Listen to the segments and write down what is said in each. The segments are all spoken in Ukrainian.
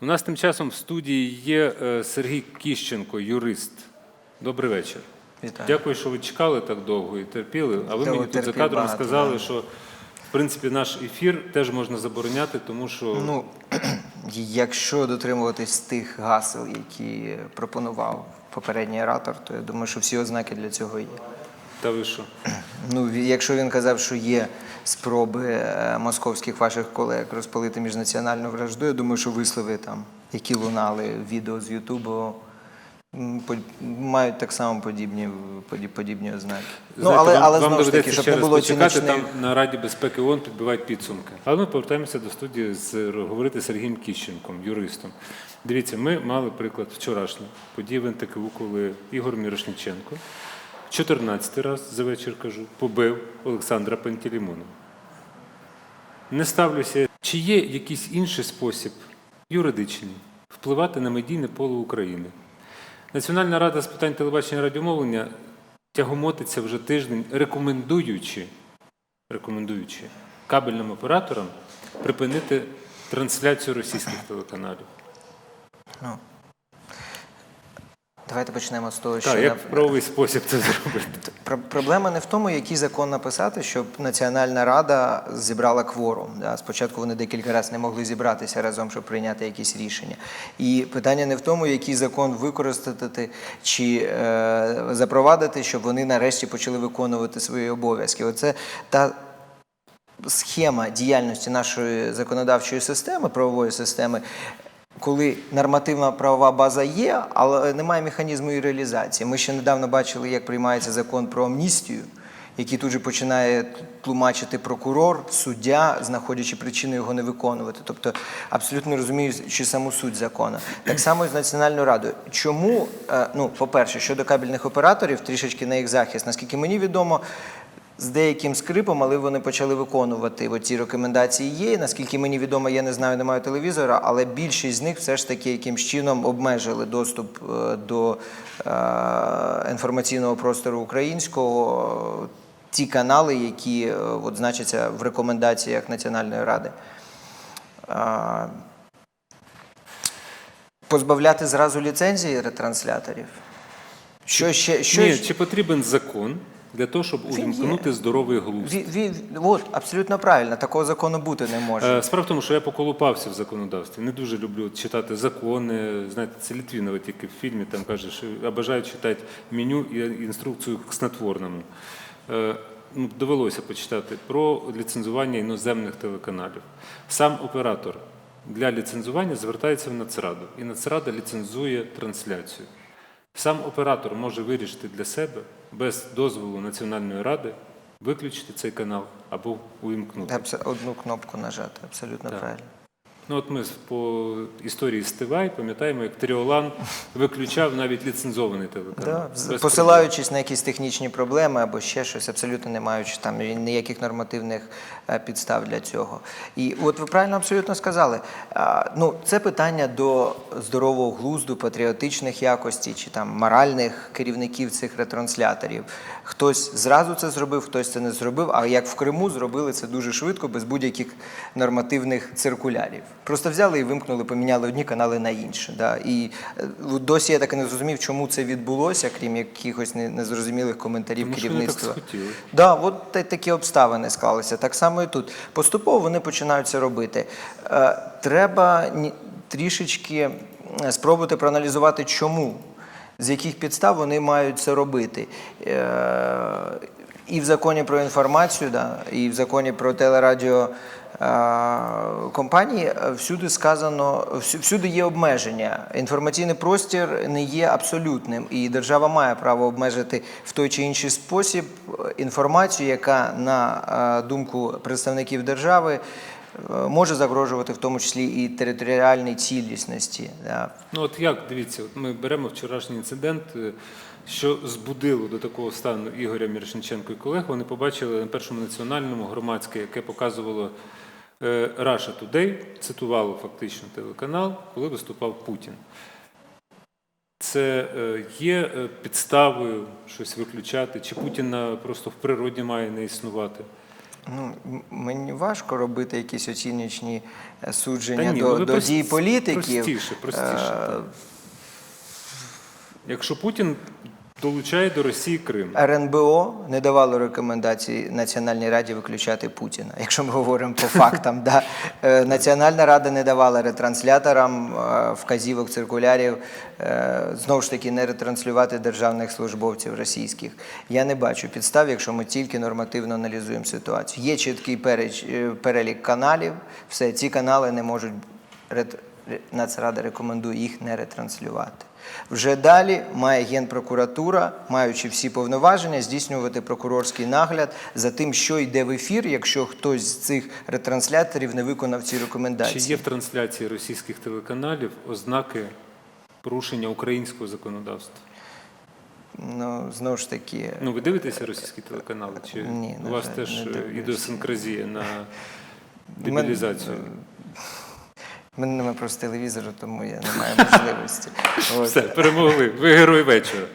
У нас тим часом в студії є е, Сергій Кіщенко, юрист. Добрий вечір. Вітаю. Дякую, що ви чекали так довго і терпіли. А ви Та мені тут за кадром багато, сказали, да. що в принципі наш ефір теж можна забороняти, тому що Ну, якщо дотримуватись тих гасел, які пропонував попередній оратор, то я думаю, що всі ознаки для цього є. та ви що? Ну, якщо він казав, що є спроби е, московських ваших колег розпалити міжнаціональну вражду, я думаю, що вислови там, які лунали в відео з Ютубу, мають так само подібні, поді- подібні ознаки. ну, але, вам, але знову ж таки, щоб не було цінічних... там на Раді безпеки ООН підбивають підсумки. Але ми повертаємося до студії з говорити з Сергієм Кіщенком, юристом. Дивіться, ми мали приклад вчорашній події в НТКУ, коли Ігор Мірошниченко 14 раз за вечір кажу, побив Олександра Пантелеймона. Не ставлюся, чи є якийсь інший спосіб юридичний впливати на медійне поле України. Національна рада з питань телебачення і радіомовлення тягомотиться вже тиждень, рекомендуючи, рекомендуючи кабельним операторам припинити трансляцію російських телеканалів. Давайте почнемо з того, що... Так, як в правовий спосіб це зробити? Про- Проблема не в тому, який закон написати, щоб Національна Рада зібрала кворум. Да? Спочатку вони декілька разів не могли зібратися разом, щоб прийняти якісь рішення. І питання не в тому, який закон використати чи е, запровадити, щоб вони нарешті почали виконувати свої обов'язки. Оце та схема діяльності нашої законодавчої системи, правової системи, коли нормативна правова база є, але немає механізму її реалізації. Ми ще недавно бачили, як приймається закон про амністію, який тут же починає тлумачити прокурор, суддя, знаходячи причину його не виконувати. Тобто абсолютно не розуміючи саму суть закону. Так само і з Національною радою. Чому, е, ну, по-перше, щодо кабельних операторів, трішечки на їх захист, наскільки мені відомо, з деяким скрипом, але вони почали виконувати ці рекомендації. Є. Наскільки мені відомо, я не знаю, не маю телевізора, але більшість з них все ж таки якимсь чином обмежили доступ е, до е, інформаційного простору українського. Ті канали, які е, от, значаться в рекомендаціях Національної ради. Позбавляти зразу ліцензії ретрансляторів. Що ще, що Ні, ще- чи потрібен закон для того, щоб Він є. увімкнути здоровий глузд? Ві- ві- от, абсолютно правильно, такого закону бути не може. Е, Справа в тому, що я поколупався в законодавстві. Не дуже люблю читати закони. Знаєте, це Літвінова тільки в фільмі там каже, що обожаю читати меню і інструкцію к снотворному. Е, Ну, довелося почитати про ліцензування іноземних телеканалів. Сам оператор для ліцензування звертається в Нацраду, і Нацрада ліцензує трансляцію. Сам оператор може вирішити для себе без дозволу Національної ради виключити цей канал або увімкнути. Абс- Одну кнопку нажати, абсолютно Так. правильно. Ну от ми по історії Стивай пам'ятаємо, як Тріолан виключав навіть ліцензований телеканал. Да, посилаючись проблем. на якісь технічні проблеми або ще щось, абсолютно не маючи там ніяких нормативних підстав для цього. І от ви правильно абсолютно сказали. Ну, це питання до здорового глузду, патріотичних якостей чи там моральних керівників цих ретрансляторів. Хтось зразу це зробив, хтось це не зробив. А як в Криму зробили це дуже швидко, без будь-яких нормативних циркулярів. Просто взяли і вимкнули, поміняли одні канали на інші. Да? І е, досі я так і не зрозумів, чому це відбулося, крім якихось незрозумілих коментарів Тому що вони так схотіли. Да, от такі обставини склалися. Так само і тут. Поступово вони починають це робити. Е, треба трішечки е, спробувати проаналізувати, чому, з яких підстав вони мають це робити. І в законі про інформацію, да, і в законі про телерадіо. е, Компанії е, всюди сказано, всюди є обмеження. Інформаційний простір не є абсолютним, і держава має право обмежити в той чи інший спосіб е, інформацію, яка на думку представників держави може загрожувати в тому числі і територіальній цілісності. Ну от як дивіться, от ми беремо вчорашній інцидент, що збудило до такого стану Ігоря Мірошниченко і колег. Вони побачили на першому національному громадське, яке показувало е, Russia Today, цитувало фактично телеканал, коли виступав Путін. Це е, є е, підставою щось виключати, чи Путіна просто в природі має не існувати. Ну, мені важко робити якісь оціночні е, судження ні, до, ну до дій політиків. Простіше, простіше. Е, так. Якщо Путін долучає до Росії Крим, РНБО не давало рекомендації Національній раді виключати Путіна. Якщо ми говоримо по фактам, да. Е, Національна рада не давала ретрансляторам е, вказівок циркулярів е, знову ж таки не ретранслювати державних службовців російських. Я не бачу підстав, якщо ми тільки нормативно аналізуємо ситуацію. Є чіткий перелік каналів, все ці канали не можуть Нацрада рекомендує їх не ретранслювати. Вже далі має Генпрокуратура, маючи всі повноваження, здійснювати прокурорський нагляд за тим, що йде в ефір, якщо хтось з цих ретрансляторів не виконав ці рекомендації. чи є в трансляції російських телеканалів ознаки порушення українського законодавства? Ну знову ж таки, Ну, ви дивитеся російські телеканали? Чи Ні, у вас жаль, теж ідіосинкразія на дебілізацію? Мене немає просто телевізору, тому я не маю можливості. Все, перемогли. Ви герой вечора.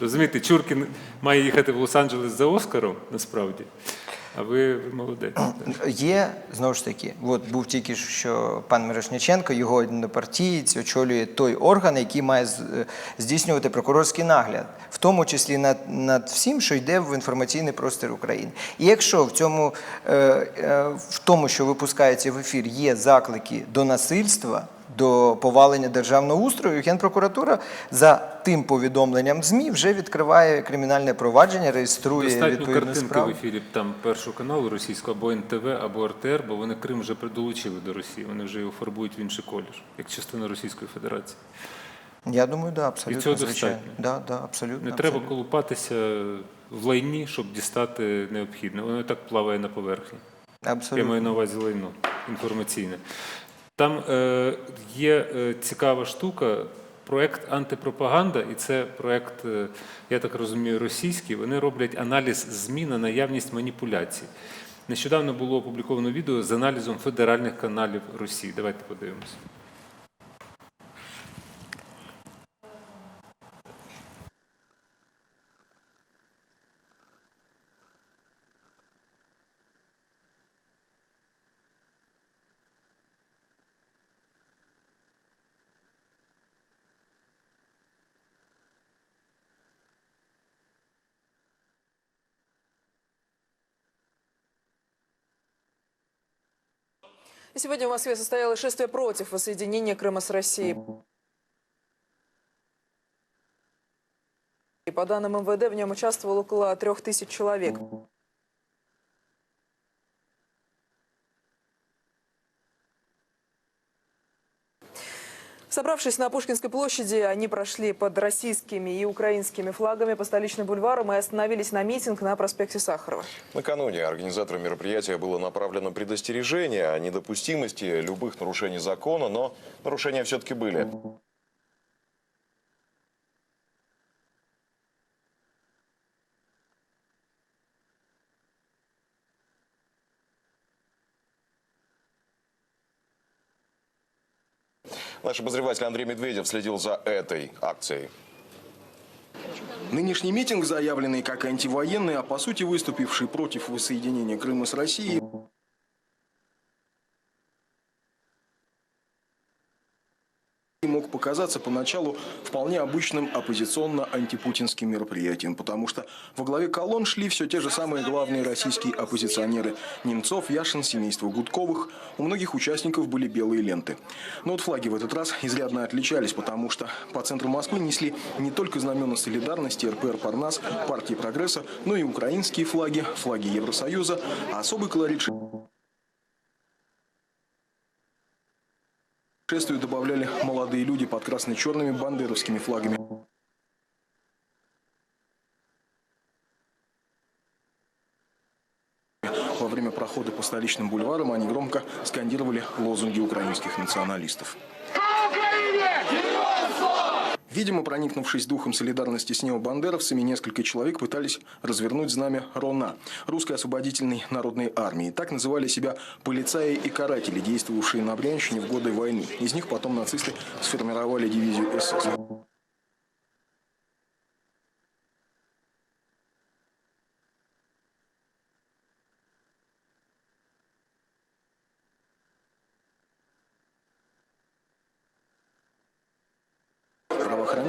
Розумієте, Чуркін має їхати в Лос-Анджелес за Оскаром, насправді. А ви, ви молодець. Є знову ж таки, от був тільки що пан Мирошниченко, його однопартієць очолює той орган, який має е, здійснювати прокурорський нагляд, в тому числі над, над всім, що йде в інформаційний простір України. І якщо в цьому е, е, в тому, що випускається в ефір, є заклики до насильства. До повалення державного устрою Генпрокуратура за тим повідомленням ЗМІ вже відкриває кримінальне провадження, реєструє Достатньо відповідну картинки в ефірі там першого каналу російського або НТВ, або РТР, бо вони Крим вже долучили до Росії. Вони вже його фарбують в інший колір, як частина Російської Федерації. Я думаю, да, абсолютно цього звичайно. достатньо. Да, да, абсолютно. Не треба абсолютно. колупатися в лайні, щоб дістати необхідне. Воно і так плаває на поверхні. Я Абсолютно. маю на увазі лайно інформаційне. Там е, є е, цікава штука. Проект антипропаганда, і це проект, е, я так розумію, російський. Вони роблять аналіз ЗМІ на наявність маніпуляцій. Нещодавно було опубліковано відео з аналізом федеральних каналів Росії. Давайте подивимося. Сегодня в Москве состоялось шествие против воссоединения Крыма с Россией. И По данным МВД, в нем участвовало около трех тысяч человек. Собравшись на Пушкинской площади, они прошли под российскими и украинскими флагами по столичным бульварам и остановились на митинг на проспекте Сахарова. Накануне организаторам мероприятия было направлено предостережение о недопустимости любых нарушений закона, но нарушения все-таки были. Наш обозреватель Андрей Медведев следил за этой акцией. Нынешний митинг, заявленный как антивоенный, а по сути выступивший против воссоединения Крыма с Россией, показаться поначалу вполне обычным оппозиционно-антипутинским мероприятием, потому что во главе колонн шли все те же самые главные российские оппозиционеры – Немцов, Яшин, семейство Гудковых. У многих участников были белые ленты. Но вот флаги в этот раз изрядно отличались, потому что по центру Москвы несли не только знамена солидарности РПР «Парнас», партии «Прогресса», но и украинские флаги, флаги Евросоюза, особый колорит шествию добавляли молодые люди под красно-черными бандеровскими флагами. Во время прохода по столичным бульварам они громко скандировали лозунги украинских националистов. Видимо, проникнувшись духом солидарности с необандеровцами, несколько человек пытались развернуть знамя РОНА – Русской освободительной народной армии. Так называли себя полицаи и каратели, действовавшие на Брянщине в годы войны. Из них потом нацисты сформировали дивизию СС.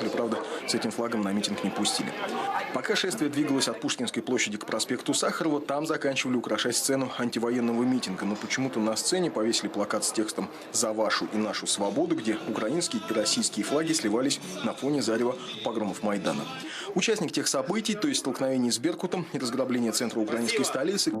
Правоохранители, правда, с этим флагом на митинг не пустили. Пока шествие двигалось от Пушкинской площади к проспекту Сахарова, там заканчивали украшать сцену антивоенного митинга. Но почему-то на сцене повесили плакат с текстом «За вашу и нашу свободу», где украинские и российские флаги сливались на фоне зарева погромов Майдана. Участник тех событий, то есть столкновений с Беркутом и разграбления центра украинской столицы,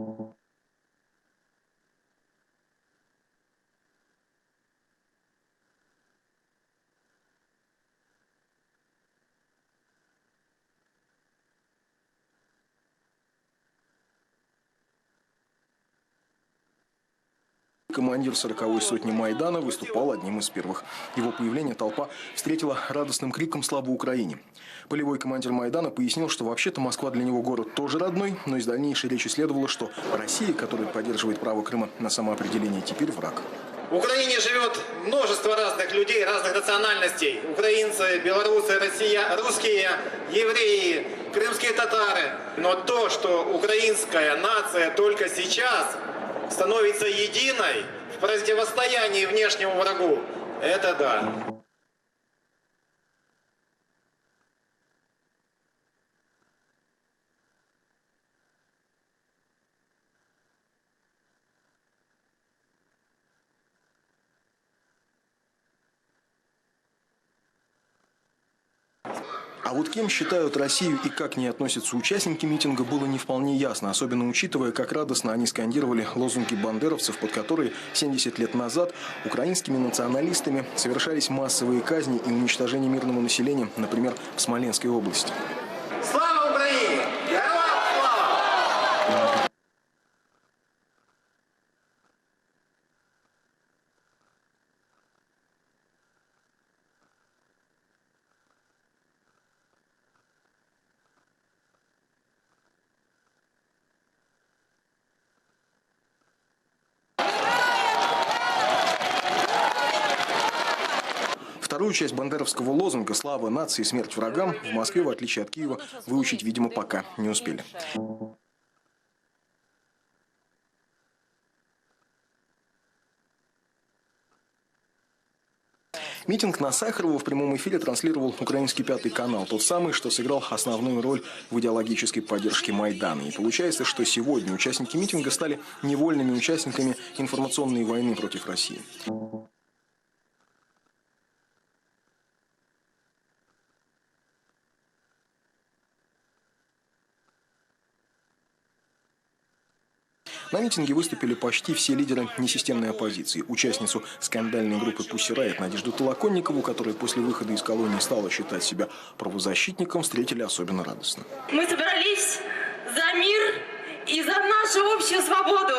Командир 40-й сотни Майдана выступал одним из первых. Его появление толпа встретила радостным криком «Слава Украине!». Полевой командир Майдана пояснил, что вообще-то Москва для него город тоже родной, но из дальнейшей речи следовало, что Россия, которая поддерживает право Крыма на самоопределение, теперь враг. В Украине живет множество разных людей, разных национальностей. Украинцы, белорусы, россия, русские, евреи, крымские татары. Но то, что украинская нация только сейчас становится единой в противостоянии внешнему врагу, это да. А вот кем считают Россию и как к ней относятся участники митинга, было не вполне ясно, особенно учитывая, как радостно они скандировали лозунги бандеровцев, под которые 70 лет назад украинскими националистами совершались массовые казни и уничтожение мирного населения, например, в Смоленской области. Слава Украине! Героям слава! Вторую часть бандеровского лозунга «Слава нации, смерть врагам» в Москве, в отличие от Киева, выучить, видимо, пока не успели. Митинг на Сахарова в прямом эфире транслировал украинский пятый канал, тот самый, что сыграл основную роль в идеологической поддержке Майдана. И получается, что сегодня участники митинга стали невольными участниками информационной войны против России. На митинге выступили почти все лидеры несистемной оппозиции. Участницу скандальной группы «Пусси Райот» Надежду Толоконникову, которая после выхода из колонии стала считать себя правозащитником, встретили особенно радостно. Мы собрались за мир и за нашу общую свободу.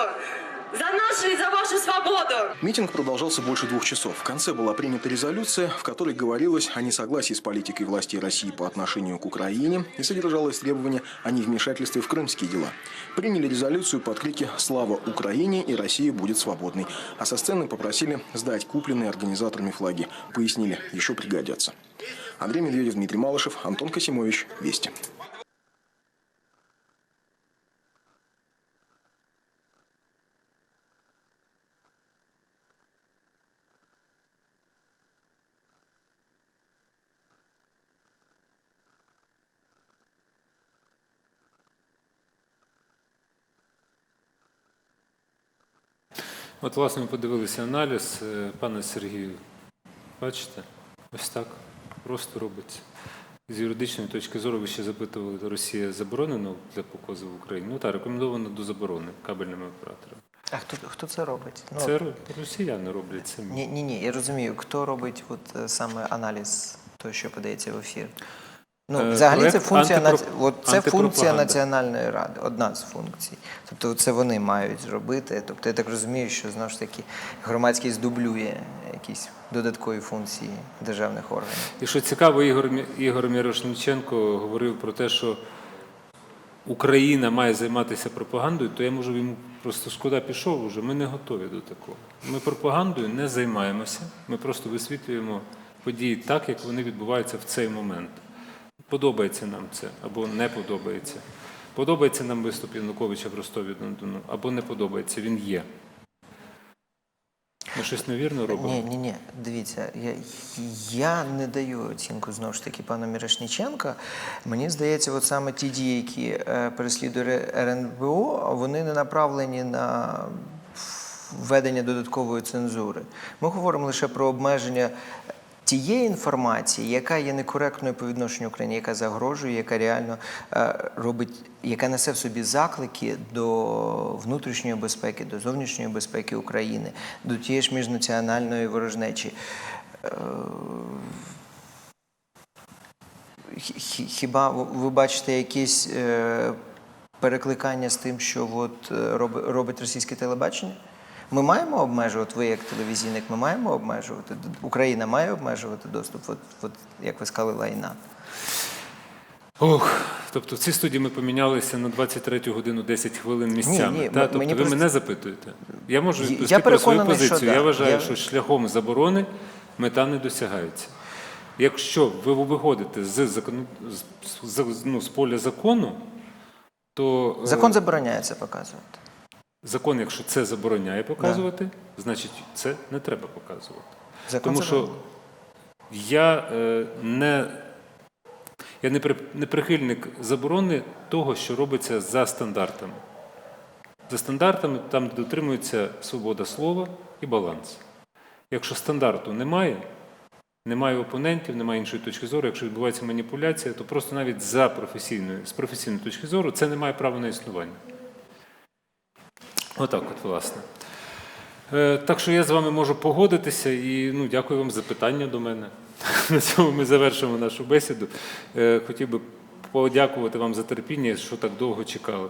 За нашу и за вашу свободу. Митинг продолжался больше двух часов. В конце была принята резолюция, в которой говорилось о несогласии с политикой власти России по отношению к Украине и содержалось требование о невмешательстве в крымские дела. Приняли резолюцию под крики «Слава Украине!» и «Россия будет свободной». А со сцены попросили сдать купленные организаторами флаги. Пояснили, еще пригодятся. Андрей Медведев, Дмитрий Малышев, Антон Касимович. Вести. От, власне, ми подивилися аналіз. Е, Пане Сергію, бачите, ось так просто робиться. З юридичної точки зору ви ще запитували, Росія заборонена для показу в Україні. Ну так, рекомендовано до заборони кабельними операторами. А хто, хто це робить? Ну, Це ро- росіяни роблять самі. Ні, ні, ні, я розумію, хто робить от, е, саме аналіз того, що подається в ефір. Ну, Е, взагалі це функція, антипро- от це функція. Національної ради, одна з функцій. Тобто це вони мають зробити. Тобто я так розумію, що знову ж таки громадськість дублює якісь додаткові функції державних органів. І що цікаво, Ігор, Ігор Мірошниченко говорив про те, що Україна має займатися пропагандою, то я можу йому просто шкода пішов уже. Ми не готові до такого. Ми пропагандою не займаємося. Ми просто висвітлюємо події так, як вони відбуваються в цей момент. Подобається нам це або не подобається. Подобається нам виступ Януковича в Ростові Дону, або не подобається. Він є. Ми щось невірно робимо. Ні, ні, ні. Дивіться, я, я не даю оцінку знову ж таки пану Мірошніченка. Мені здається, от саме ті дії, які е, переслідує РНБО, вони не направлені на введення додаткової цензури. Ми говоримо лише про обмеження. Тієї інформації, яка є некоректною по відношенню Україні, яка загрожує, яка реально е, робить, яка несе в собі заклики до внутрішньої безпеки, до зовнішньої безпеки України, до тієї ж міжнаціональної ворожнечі. Е, хі- хі- Хіба ви- бачите якісь е, перекликання з тим, що от, робить російське телебачення? Ми маємо обмежувати, ви як телевізійник, ми маємо обмежувати. Україна має обмежувати доступ, от, от, як ви сказали, лайна. Ох, тобто в цій студії ми помінялися на 23 годину 10 хвилин місцями. ні, та? Тобто мені ви просто- мене запитуєте. Я можу відповісти про свою переконаний, що позицію. да. Я вважаю, Я- що шляхом заборони мета не досягається. Якщо ви виходите з, закон... з, з, ну, з поля закону, то е, Закон забороняє це показувати. Закон, якщо це забороняє показувати, значить це не треба показувати. Закон Тому що я е, не, я не, при- не прихильник заборони того, що робиться за стандартами. За стандартами там де дотримується свобода слова і баланс. Якщо стандарту немає, немає опонентів, немає іншої точки зору, якщо відбувається маніпуляція, то просто навіть за професійною, з професійної точки зору це не має права на існування. Отак, от, власне. Е, Так що я з вами можу погодитися і ну, дякую вам за питання до мене. На цьому ми завершимо нашу бесіду. Е, Хотів би подякувати вам за терпіння, що так довго чекали.